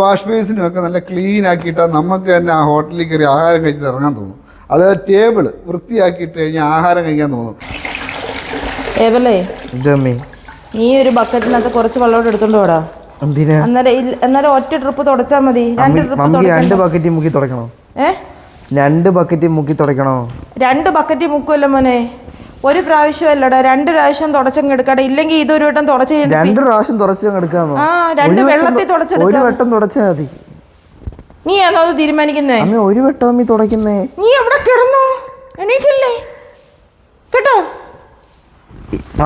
Wash ബേസിനും ഒക്കെ നല്ല clean ആക്കിയിട്ട് നമുക്ക് തന്നെ ആ ഹോട്ടലിൽ കയറി ആഹാരം കഴിച്ചിട്ട് ഇറങ്ങാൻ തോന്നും. അത് ടേബിൾ വൃത്തിയാക്കിയിട്ട് കഴിഞ്ഞാൽ ആഹാരം കഴിക്കാൻ തോന്നും. ഏവല്ലേ ജമ്മി. നീ ഒരു ബക്കറ്റിനകത്ത് കുറച്ച് വെള്ളം എടുത്തോണ്ട് പോടാ. എന്തിനാ? അന്നേരം ഒറ്റ ട്രിപ്പ് തുടച്ചാ മതി. രണ്ട് ട്രിപ്പ് രണ്ട് ബക്കറ്റ് മുക്കി തുടക്കണോ? ഏ? രണ്ട് ബക്കറ്റ് മുക്കി തുടക്കണോ? രണ്ട് ബക്കറ്റ് മുക്കുമല്ലോ മോനെ. ഒരു പ്രാവശ്യം അല്ലടാ രണ്ട് പ്രാവശ്യം തുടച്ചങ്ങ് എടുക്കട്ടെ ഇല്ലെങ്കിൽ ഇതൊരു വട്ടം തുടച്ച് രണ്ട് പ്രാവശ്യം തുടച്ചങ്ങ് എടുക്കാമോ ആ രണ്ട് വെള്ളത്തിൽ ഒരു വട്ടം തുടച്ചാൽ മതി. നീ ആണോ അത് തീരുമാനിക്കുന്നേ? അമ്മ ഒരു വട്ടം അമ്മി തുടക്കുന്നേ നീ എവിടെ കിടന്നോ? എണീക്കില്ലേ? കേട്ടോ?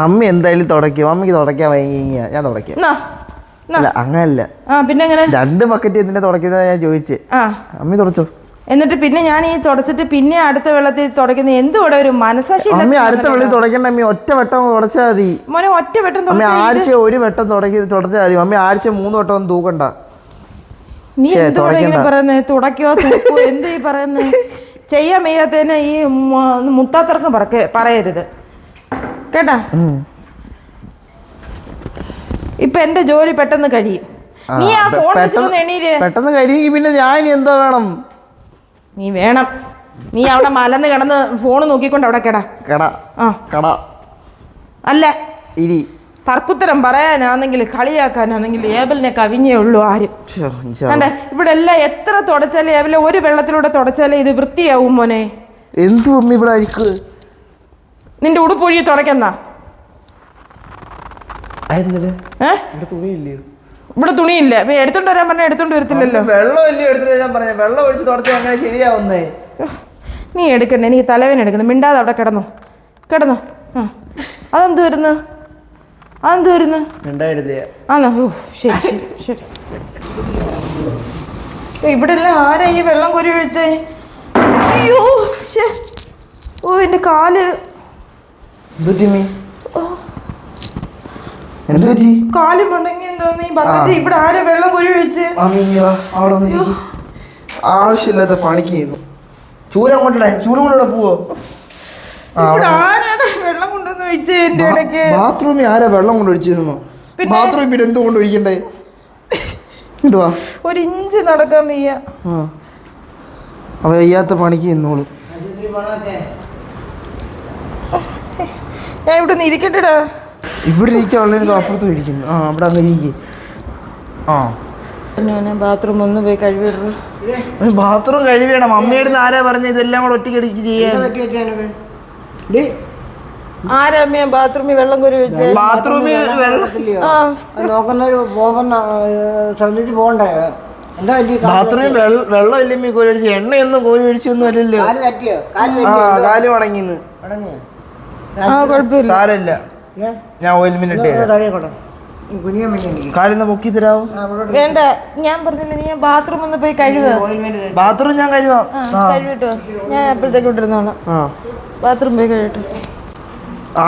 അമ്മ എന്തായാലും തുടയ്ക്കും. അമ്മയ്ക്ക് തുടയ്ക്കാൻ വൈകിയ ഞാൻ തുടയ്ക്കാം. അല്ല അങ്ങനല്ല. ആ പിന്നെ എങ്ങനെ? രണ്ട് ബക്കറ്റ് എന്തിനാ തുടക്കിയതാ ഞാൻ ചോദിച്ചേ. അമ്മി തുടച്ചോ. എന്നിട്ട് പിന്നെ ഞാൻ ഈ തുടച്ചിട്ട് പിന്നെ അടുത്ത വെള്ളത്തിൽ തുടയ്ക്കുന്ന എന്തുകൂടെ ഒരു മനസാക്ഷി അമ്മി അടുത്ത വെള്ളത്തിൽ തുടയ്ക്കണ്ട അമ്മ ഒറ്റ വട്ടം തുടച്ചാൽ മതി. മോനെ ഒറ്റ വട്ടം അമ്മ ആഴ്ച ഒരു വട്ടം തുടക്കി തുടച്ചാൽ മതി. അമ്മ ആഴ്ച മൂന്ന് വട്ടം തൂക്കണ്ട. നീ എന്തുകൂടെ തുടക്കിയോ. പറയുന്നത് തുടക്കോ തൂക്കോ എന്ത് ഈ പറയുന്നത് ചെയ്യാൻ വയ്യാത്തതിനെ ഈ മുത്താത്തർക്കും പറയരുത്. കേട്ടാ. ഇപ്പൊ എന്റെ ജോലി പെട്ടെന്ന് കഴിയും. നീ ആ ഫോൺ പെട്ടെന്ന് കഴിയുമെങ്കിൽ പിന്നെ ഞാൻ എന്തോ വേണം? നീ വേണം. നീ അവിടെ മലന്ന് കിടന്ന് ഫോൺ നോക്കിക്കൊണ്ട് അവിടെ കേടാ. കേടാ. ആ. കട. അല്ല ഇനി തർക്കുത്തരം പറയാനാണെങ്കിൽ കളിയാക്കാനാണെങ്കിൽ ഏബലിനെ കവിഞ്ഞേ ഉള്ളൂ ആരും. ശ്ശോ, ഇൻഷാ കണ്ടേ? ഇവിടെ എല്ലാം എത്ര തുടച്ചാലേ ഏബലെ ഒരു വെള്ളത്തിലൂടെ തുടച്ചാലേ ഇത് വൃത്തിയാവും മോനെ. എന്തു അമ്മ ഇവിടെ അരിക്ക്? നിന്റെ ഉടുപ്പൊഴി തുടയ്ക്കുന്ന അതെന്തിന് ഏ? ഇവിടെ തുണിയില്ലയോ ഇവിടെ തുണിയില്ല. എടുത്തോണ്ട് വരാൻ പറഞ്ഞാൽ എടുത്തോണ്ട് വരത്തില്ലല്ലോ. വെള്ളം അല്ലേ എടുത്തിട്ട് വരാൻ പറഞ്ഞ? വെള്ളം ഒഴിച്ച് തുടച്ചാൽ അങ്ങനെ ശരിയാവുന്നേ. നീ എടുക്കണ്ട എനിക്ക് തലവേന എടുക്കുന്നു. മിണ്ടാതെ അവിടെ കിടന്നു. കിടന്നു. ആ. അതെന്ത് വരുന്നു? അതെന്ത് വരുന്നു? ആണോ? ഓ ശരി ശരി ശരി. ഇവിടെ എല്ലാം ആരാ ഈ വെള്ളം കോരി ഒഴിച്ചേ? അയ്യോ. ഓ എന്റെ കാൽ. എന്തുറ്റി എന്തുറ്റി കാൽ മുടങ്ങി എന്തോന്ന് ഈ ബക്കറ്റ് ഇവിടെ ആരാ വെള്ളം കോരി ഒഴിച്ച്? അമ്മി അവിടെ. ആവശ്യമില്ലാത്ത പണിക്ക് ചെയ്യുന്നു. ചൂര അങ്ങോട്ടേ ചൂട് കൊണ്ടോടെ പോവോ. വെള്ളം കൊണ്ടുവന്ന് ഒഴിച്ച് എന്റെ ഇടയ്ക്ക്? ബാത്റൂമിൽ ആരാ വെള്ളം കൊണ്ട് ഒഴിച്ചിരുന്നു ബാത്റൂമിൽ പിന്നെ എന്ത് കൊണ്ട് ഒഴിക്കണ്ടേ ഇടുവാ ഒരു ഇഞ്ച് നടക്കാൻ വയ്യ. അവ വയ്യാത്ത പണിക്ക് നിന്നോളൂ ഞാൻ ഇവിടെ നിന്ന് ഇരിക്കട്ടെടാ. ഇവിടെ ഇരിക്കാൻ ഉള്ളതിന് അപ്പുറത്തും ഇരിക്കുന്നു. ആ അവിടെ അങ്ങ് ഇരിക്കും. ആ. ബാത്റൂം ഒന്ന് പോയി കഴിവിടുന്നു ബാത്റൂം കഴിയണം അമ്മയുടെ ആരാ പറഞ്ഞ ഇതെല്ലാം കൂടെ ഒറ്റയ്ക്ക് ചെയ്യാൻ. ആരാ അമ്മയാ ബാത്റൂമിൽ വെള്ളം കോരി ബാത്റൂമിൽ ശ്രദ്ധിച്ച് പോകണ്ടേ? ബാത്റൂമിൽ വെള്ളം ഇല്ലമ്മ കോരി ഒഴിച്ച് എണ്ണയൊന്നും കോരി ഒഴിച്ചൊന്നും അല്ലല്ലോ. ആ കാൽ മടങ്ങിന്ന് സാരമില്ല. ഞാൻ ഓയിൽമെന്റ് ഇട്ട് തരാം. കാലിന്ന് പൊക്കി തരാവോ? വേണ്ട ഞാൻ പറഞ്ഞില്ല നീ ബാത്റൂം ഒന്ന് പോയി കഴിവ് ബാത്റൂം ഞാൻ കഴുകാം. ആ കഴിവിട്ടോ ഞാൻ അപ്പോഴത്തേക്ക് ഇട്ടിരുന്നോളാം. ബാത്റൂം പോയി കഴിയട്ടെ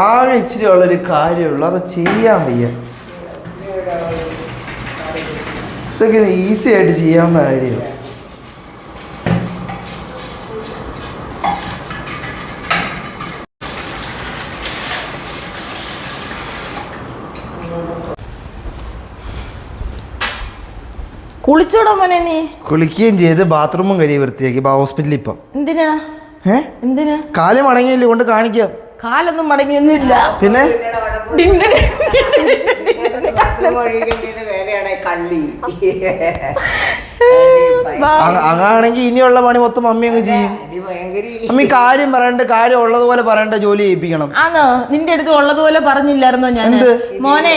ആകെ ഇച്ചിരി ഉള്ളൊരു കാര്യമുള്ളൂ. അത് ചെയ്യാൻ വയ്യ. ഇതൊക്കെ ഈസി ആയിട്ട് ചെയ്യാവുന്ന കാര്യമാണ് കുളിച്ചോടാ മോനെ നീ? കുളിക്കുകയും ചെയ്ത് ബാത്റൂമും കഴിയ വൃത്തിയാക്കി. ഹോസ്പിറ്റലിൽ ഇപ്പം. എന്തിനാ? ഏ? എന്തിനാ? കാൽ മടങ്ങിയില്ലേ കൊണ്ട് കാണിക്കാം. കാലൊന്നും മടങ്ങിയൊന്നുമില്ല. പിന്നെ? അങ്ങാണെങ്കിൽ ഇനിയുള്ള പണി മൊത്തം അമ്മി അങ്ങ് ചെയ്യും. അമ്മി കാര്യം പറയണ്ട കാര്യം ഉള്ളതുപോലെ പറയണ്ട ജോലി ചെയ്യിപ്പിക്കണം. ആണോ നിന്റെ അടുത്ത് ഉള്ളതുപോലെ പറഞ്ഞില്ലായിരുന്നോ ഞാൻ മോനെ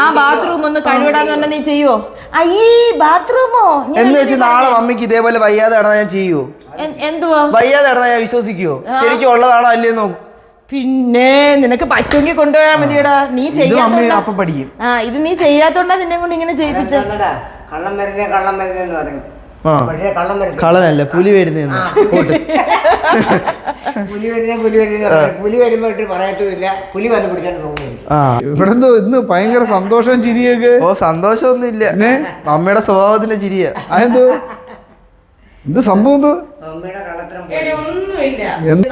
ആ ബാത്റൂം ഒന്ന് കഴിവിടാന്ന് പറഞ്ഞാൽ നീ ചെയ്യുവോ? ബാത്റൂമോ? എന്ന് വെച്ച് നാളെ മമ്മിക്ക് ഇതേപോലെ വയ്യാതെ കിടന്നാൽ ഞാൻ ചെയ്യൂ എന്തുവാ? വയ്യാതെ കിടന്നാൽ ഞാൻ വിശ്വസിക്കുവോ? ശരിക്കും ഉള്ളതാണോ അല്ലേ നോക്കും. പിന്നെ നിനക്ക് പറ്റുമെങ്കിൽ കൊണ്ടുപോയാൽ മതിയടാ. നീ ചെയ്യാത്തോണ്ടാ പഠിക്കും. ആ ഇത് നീ ചെയ്യാത്തോണ്ടാ നിന്നെ കൊണ്ട് ഇങ്ങനെ ചെയ്യിപ്പിച്ച. കള്ളം മരുന്നേ കള്ളം മരുന്നെന്ന് പറയും. ആ. പക്ഷേ കള്ളം മരുന്ന് കളനല്ല പുലി പോട്ട്. പുലി വരുന്നേ പുലി വരുന്നേ. പുലി വരുമ്പോ ഇട്ട് പറയത്തുമില്ല. പുലി വന്ന് ആ. ഇവിടെ എന്തോ ഇന്ന് ഭയങ്കര സന്തോഷം ചിരിയൊക്കെ. ഓ സന്തോഷമൊന്നും ഇല്ല. അമ്മയുടെ സ്വഭാവത്തിന്റെ ചിരിയാ. അതെന്തോ? എന്ത് സംഭവം എന്തോ? അമ്മയുടെ കള്ളത്തരം എടി, ഒന്നുമില്ല.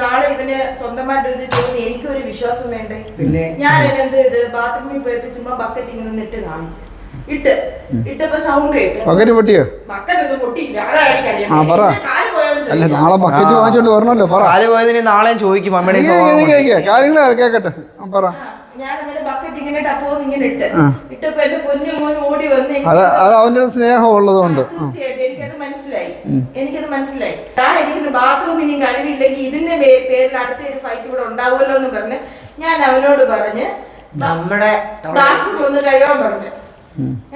നാളെ ഇവന് സ്വന്തമായിട്ട് ചെയ്യുന്ന എനിക്കൊരു വിശ്വാസം വേണ്ടേ? പിന്നെ? ഞാൻ എന്ത് ചെയ്ത് ബാത്റൂമിൽ പോയപ്പോ ചുമ്മാ ബക്കറ്റ് ഇങ്ങനെ നിട്ട് കാണിച്ചു. ഇട്ട്. ഇട്ടപ്പോ സൗണ്ട് കേട്ടു. പകരം പൊട്ടിയോ? പൊട്ടിയില്ല. ആ, പറ. കാൽ പോയോന്ന് അല്ല നാളെ ബക്കറ്റ് വാങ്ങിച്ചോണ്ട് വരണല്ലോ പറ. കാൽ പോയതിന് നാളെയും ചോദിക്കും അമ്മയുടെ ഇരിക്ക്, ഇരിക്ക്, ഇരിക്ക്, ഇരിക്ക്. കാര്യങ്ങൾ കേക്കട്ടെ? ആ, പറ. ആ, ഞാൻ അങ്ങനെ ബക്കറ്റ് ഇങ്ങനെ ടപ്പോന്ന് ഇങ്ങനെ ഇട്ട്. ഇട്ടപ്പോ എന്റെ പൊന്നു മോൻ ഓടി വന്ന് എനിക്ക് അത് അത് അവന്റെ ഒരു സ്നേഹം ഉള്ളതുകൊണ്ട്. തീർച്ചയായിട്ടും എനിക്കത് മനസ്സിലായി. എനിക്കത് മനസ്സിലായി. ഞാൻ എനിക്ക് ബാത്റൂം ഇനി കഴിവില്ലെങ്കിൽ ഇതിന്റെ പേ- പേരിൽ അടുത്ത ഒരു ഫൈറ്റ് ഇവിടെ ഉണ്ടാവുമല്ലോ എന്ന് പറഞ്ഞ് ഞാൻ അവനോട് പറഞ്ഞ് നമ്മുടെ ബാത്റൂം ഒന്ന് കഴിയാൻ പറഞ്ഞു.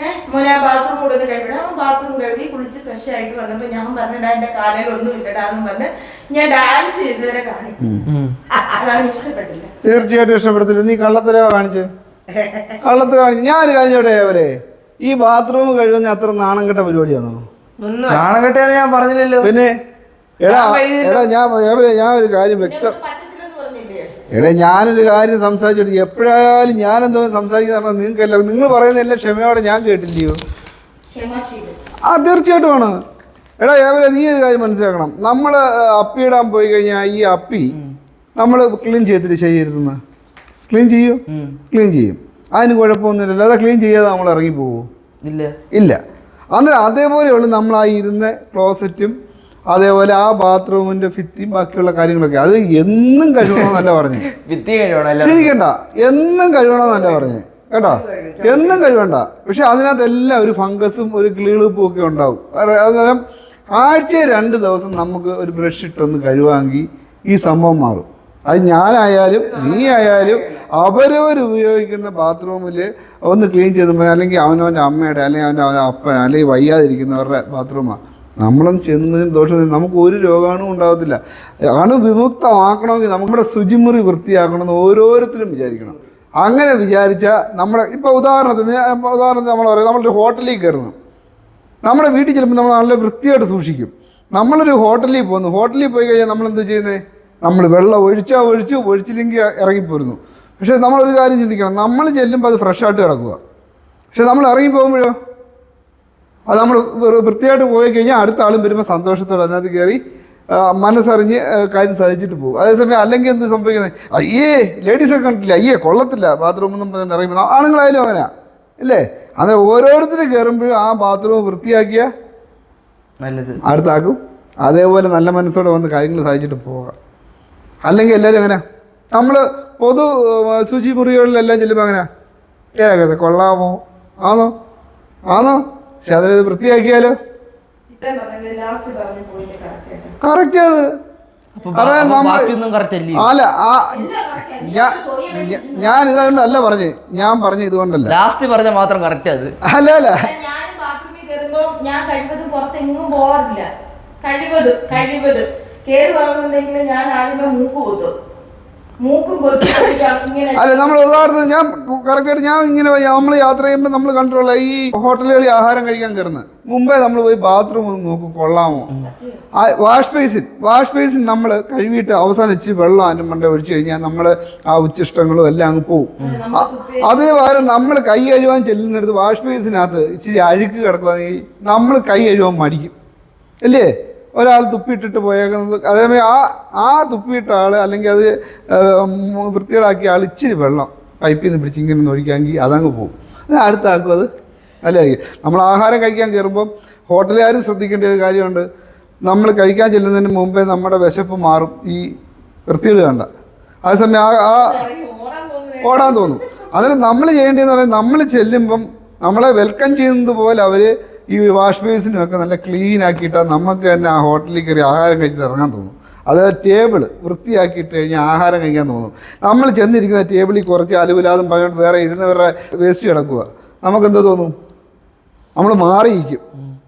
ഏഹ് മോനെ ആ ബാത്റൂം കൂടെ ഒന്ന് കഴുകണം. അവൻ ബാത്റൂം കഴുകി കുളിച്ച് ഫ്രഷ് ആയിട്ട് വന്നപ്പോ ഞാൻ പറഞ്ഞിടാ എന്റെ കാലയിൽ ഒന്നും ഇല്ലടാന്നും എന്ന് പറഞ്ഞ് ഞാൻ ഡാൻസ് ചെയ്തുവരെ കാണിച്ചു. അതാണ് ഇഷ്ടപ്പെട്ടില്ല. തീർച്ചയായിട്ടും ഇഷ്ടപ്പെടത്തില്ല നീ കള്ളത്തരവ കാണിച്ച്? കള്ളത്തര കാണിച്ചു. ഞാൻ ഒരു കാര്യം ചോട്ടെ അവരെ? ഈ ബാത്റൂം കഴിയുന്ന അത്ര നാണം കെട്ട പരിപാടിയാണോ നാണം കെട്ടിയാന്ന് ഞാൻ പറഞ്ഞില്ലല്ലോ. പിന്നെ എടാ. എടാ ഞാൻ ഞാൻ ഒരു കാര്യം വ്യക്തം എടാ ഞാനൊരു കാര്യം സംസാരിച്ചിട്ട് എപ്പോഴായാലും ഞാൻ എന്തോ സംസാരിക്കുന്ന നിങ്ങൾക്ക് എല്ലാവരും നിങ്ങൾ പറയുന്ന എല്ലാം ക്ഷമയോടെ ഞാൻ കേട്ടില്ലയോ? ആ തീർച്ചയായിട്ടും ആണ്. എടാ ഏവരെ നീ ഒരു കാര്യം മനസ്സിലാക്കണം. നമ്മൾ അപ്പിയിടാൻ പോയി കഴിഞ്ഞാൽ ഈ അപ്പി നമ്മൾ ക്ലീൻ ചെയ്തിട്ട് ചെയ്യരുതെന്ന്. ക്ലീൻ ചെയ്യും? ക്ലീൻ ചെയ്യും. അതിന് കുഴപ്പമൊന്നുമില്ലല്ലോ. അതാ ക്ലീൻ ചെയ്യാതെ നമ്മൾ ഇറങ്ങി പോകുമോ ഇല്ല. ഇല്ല. അന്നേരം അതേപോലെയുള്ള നമ്മൾ ആ ഇരുന്ന ക്ലോസറ്റും അതേപോലെ ആ ബാത്റൂമിന്റെ ഭിത്തിയും ബാക്കിയുള്ള കാര്യങ്ങളൊക്കെ. അത് എന്നും കഴുകണമെന്നല്ല പറഞ്ഞു. കഴിയണം ശരിക്കണ്ട എന്നും കഴുകണമെന്നല്ല പറഞ്ഞു. കേട്ടോ? എന്നും കഴുകണ്ട. പക്ഷെ അതിനകത്തെല്ലാം ഒരു ഫംഗസും ഒരു കിളിളുപ്പും ഒക്കെ ഉണ്ടാവും. അതായത് ആഴ്ചയിൽ രണ്ട് ദിവസം നമുക്ക് ഒരു ബ്രഷ് ഇട്ടൊന്ന് കഴുകാമെങ്കിൽ ഈ സംഭവം മാറും. അത് ഞാനായാലും നീ ആയാലും അവരവർ ഉപയോഗിക്കുന്ന ബാത്റൂമിൽ ഒന്ന് ക്ലീൻ ചെയ്ത് അല്ലെങ്കിൽ അവനവന്റെ അമ്മയുടെ അല്ലെങ്കിൽ അവന്റെ അവന്റെ അപ്പൻ അല്ലെങ്കിൽ വയ്യാതിരിക്കുന്നവരുടെ ബാത്റൂമാണ്. നമ്മളൊന്നും ചെന്നതിന് ദോഷം നമുക്ക് ഒരു രോഗാണു ഉണ്ടാകത്തില്ല അണു വിമുക്തമാക്കണമെങ്കിൽ നമ്മുടെ ശുചിമുറി വൃത്തിയാക്കണമെന്ന് ഓരോരുത്തരും വിചാരിക്കണം. അങ്ങനെ വിചാരിച്ചാൽ നമ്മുടെ ഇപ്പോൾ ഉദാഹരണത്തിന് ഉദാഹരണത്തിന് നമ്മൾ പറയാം നമ്മളൊരു ഹോട്ടലിൽ കയറുന്നു. നമ്മുടെ വീട്ടിൽ ചിലപ്പോൾ നമ്മൾ നല്ല വൃത്തിയായിട്ട് സൂക്ഷിക്കും. നമ്മളൊരു ഹോട്ടലിൽ പോകുന്നു. ഹോട്ടലിൽ പോയി കഴിഞ്ഞാൽ നമ്മൾ എന്ത് ചെയ്യുന്നത് നമ്മൾ വെള്ളം ഒഴിച്ചാൽ ഒഴിച്ചു ഒഴിച്ചില്ലെങ്കിൽ ഇറങ്ങിപ്പോരുന്നു. പക്ഷേ നമ്മളൊരു കാര്യം ചിന്തിക്കണം. നമ്മൾ ചെല്ലുമ്പോൾ അത് ഫ്രഷായിട്ട് കിടക്കുക പക്ഷേ നമ്മൾ ഇറങ്ങി പോകുമ്പോഴോ? അത് നമ്മൾ വൃത്തിയായിട്ട് പോയി കഴിഞ്ഞാൽ അടുത്ത ആളും വരുമ്പോൾ സന്തോഷത്തോടെ അതിനകത്ത് കയറി മനസ്സറിഞ്ഞ് കാര്യം സാധിച്ചിട്ട് പോകും. അതേസമയം അല്ലെങ്കിൽ എന്ത് സംഭവിക്കുന്നത്? അയ്യേ ലേഡീസൊക്കെ കണ്ടില്ല അയ്യേ കൊള്ളത്തില്ല. ബാത്റൂമൊന്നും നിന്ന് ഇറങ്ങി പോകുന്ന ആണുങ്ങളായാലും അങ്ങനെ അല്ലേ അങ്ങനെ ഓരോരുത്തരും കയറുമ്പോഴും ആ ബാത്റൂം വൃത്തിയാക്കിയ അടുത്താക്കും. അതേപോലെ നല്ല മനസ്സോടെ വന്ന് കാര്യങ്ങൾ സാധിച്ചിട്ട് പോകാം അല്ലെങ്കിൽ എല്ലാവരും അങ്ങനെ നമ്മൾ പൊതു ശുചി ശുചിമുറികളിലെല്ലാം ചെല്ലുമ്പോൾ അങ്ങനെ ഏകദേശം കൊള്ളാമോ? ആണോ ആണോ പക്ഷെ അത് വൃത്തിയാക്കിയാലോ? കറക്റ്റ് അത് അല്ലേ? ആ ഞാൻ ഇതല്ല പറഞ്ഞു. ഞാൻ പറഞ്ഞ ഇതുകൊണ്ടല്ല. ലാസ്റ്റ് പറഞ്ഞ മാത്രം കറക്റ്റ് അത് അല്ല അല്ല. ഞാൻ ബാത്റൂമിൽ കയറുമ്പോ ഞാൻ കഴിവതും പുറത്തെങ്ങും പോകാറില്ല കഴിവതും കഴിവതും. കേറി വാങ്ങുന്നുണ്ടെങ്കിൽ ഞാൻ ആദ്യമേ മൂക്ക് ഇങ്ങനെ അല്ല നമ്മൾ ഉദാഹരണം ഞാൻ കറക്റ്റായിട്ട് ഞാൻ ഇങ്ങനെ നമ്മൾ യാത്ര ചെയ്യുമ്പോൾ നമ്മൾ കണ്ടിട്ടുള്ള ഈ ഹോട്ടലുകളിൽ ആഹാരം കഴിക്കാൻ കയറുന്നത് മുമ്പേ നമ്മൾ പോയി ബാത്റൂം ഒന്ന് നോക്കും കൊള്ളാമോ? ആ വാഷ് ബേസിൻ വാഷ് ബേസിൻ നമ്മൾ കഴുകിയിട്ട് അവസാനിച്ച് വെള്ളം അതിന്റെ മണ്ട ഒഴിച്ചു കഴിഞ്ഞാൽ നമ്മൾ ആ ഉച്ചിഷ്ടങ്ങളും എല്ലാം അങ്ങ് പോവും. അതിന് പകരം നമ്മൾ കൈ കഴുകാൻ ചെല്ലുന്നിടത്ത് വാഷ് ബേസിനകത്ത് ഇച്ചിരി അഴുക്ക് കിടക്കുകയാണെങ്കിൽ നമ്മൾ കൈ കഴുകാൻ മടിക്കും. അല്ലേ? ഒരാൾ തുപ്പിയിട്ടിട്ട് പോയേക്കുന്നത്. അതേസമയം ആ ആ തുപ്പിയിട്ട ആൾ അല്ലെങ്കിൽ അത് വൃത്തികേടാക്കിയ ആൾ ഇച്ചിരി വെള്ളം പൈപ്പിൽ നിന്ന് പിടിച്ച് ഇങ്ങനെ ഒഴിക്കാമെങ്കിൽ അതങ്ങ് പോകും അത് അടുത്ത ആൾക്കും അത് നല്ലതായിരിക്കും നമ്മൾ ആഹാരം കഴിക്കാൻ കയറുമ്പം ഹോട്ടലുകാരും ശ്രദ്ധിക്കേണ്ട ഒരു കാര്യമുണ്ട്. നമ്മൾ കഴിക്കാൻ ചെല്ലുന്നതിന് മുമ്പേ നമ്മുടെ വിശപ്പ് മാറും. ഈ വൃത്തികേട് കണ്ട. അതേസമയം ആ ആ ഓടാൻ തോന്നും. അതിന് നമ്മൾ ചെയ്യേണ്ടതെന്ന് പറയുന്നത് നമ്മൾ ചെല്ലുമ്പം നമ്മളെ വെൽക്കം ചെയ്യുന്നത് പോലെ അവർ ഈ വാഷ് ബേസിനും ഒക്കെ നല്ല ക്ലീൻ ആക്കിയിട്ടാൽ നമുക്ക് തന്നെ ആ ഹോട്ടലിൽ കയറി ആഹാരം കഴിച്ചിട്ട് ഇറങ്ങാൻ തോന്നും. അത് ടേബിൾ വൃത്തിയാക്കിയിട്ട് കഴിഞ്ഞാൽ ആഹാരം കഴിക്കാൻ തോന്നും. നമ്മൾ ചെന്നിരിക്കുന്ന ടേബിളിൽ കുറച്ച് അലുവിലാതും പറഞ്ഞുകൊണ്ട് വേറെ ഇരുന്നവരുടെ വേസ്റ്റ് കിടക്കുക. നമുക്കെന്താ തോന്നും? നമ്മൾ മാറിയിരിക്കും.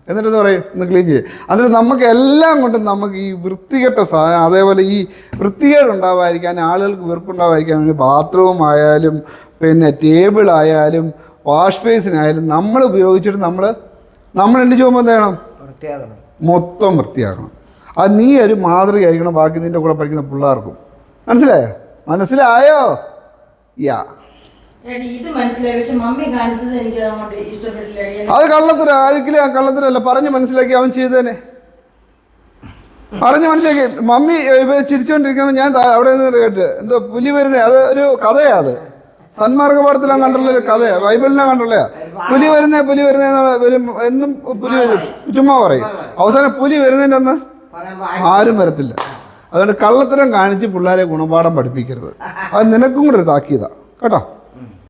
എന്നിട്ട് എന്താ പറയും? ഒന്ന് ക്ലീൻ ചെയ്യും. അതിന് നമുക്ക് എല്ലാം കൊണ്ടും നമുക്ക് ഈ വൃത്തികെട്ട സാധനം അതേപോലെ ഈ വൃത്തികേട് ഉണ്ടാവാതിരിക്കാൻ ആളുകൾക്ക് വെറുപ്പുണ്ടാവാതിരിക്കാൻ ബാത്റൂം ആയാലും പിന്നെ ടേബിൾ ആയാലും വാഷ് ബേസിനായാലും നമ്മൾ ഉപയോഗിച്ചിട്ട് നമ്മൾ നമ്മൾ എന്ത് ചെയ്യണം? വൃത്തിയാക്കണം. മൊത്തം വൃത്തിയാക്കണം. അത് നീ ഒരു മാതൃകയായിരിക്കണം ബാക്കി നിന്റെ കൂടെ പഠിക്കുന്ന പിള്ളേർക്കും. മനസ്സിലായോ? മനസ്സിലായോ? യാ. എടി, ഇത് മനസ്സിലായി. പക്ഷെ മമ്മി കാണിച്ചത് എനിക്ക് അങ്ങോട്ട് ഇഷ്ടപ്പെട്ടില്ല. അത് കള്ളത്തര. ഒരിക്കലും ആ കള്ളത്തരല്ല. പറഞ്ഞ് മനസ്സിലാക്കി അവൻ ചെയ്തേനെ. പറഞ്ഞ് മനസ്സിലാക്കി. മമ്മി ചിരിച്ചോണ്ടിരിക്കുമ്പോ ചിരിച്ചുകൊണ്ടിരിക്കുമ്പോൾ ഞാൻ അവിടെ നിന്ന് കേട്ട്. എന്തോ പുലി വരുന്നേ. അത് ഒരു കഥയാ അത്. സന്മാർഗ പാഠത്തിലാണ് കണ്ടുള്ള കഥ ബൈബിളിനാണ് കണ്ടുള്ള പുലി വരുന്നേ പുലി വരുന്നേ വരും എന്നും പുലി വരും. ചുമ്മാ പറയും. അവസാനം പുലി വരുന്നതിന്റെ അന്ന് ആരും വരത്തില്ല. അതുകൊണ്ട് കള്ളത്തരം കാണിച്ച് പിള്ളേരെ ഗുണപാഠം പഠിപ്പിക്കരുത്. അത് നിനക്കും കൂടെ ഒരു താക്കീതാ. കേട്ടോ?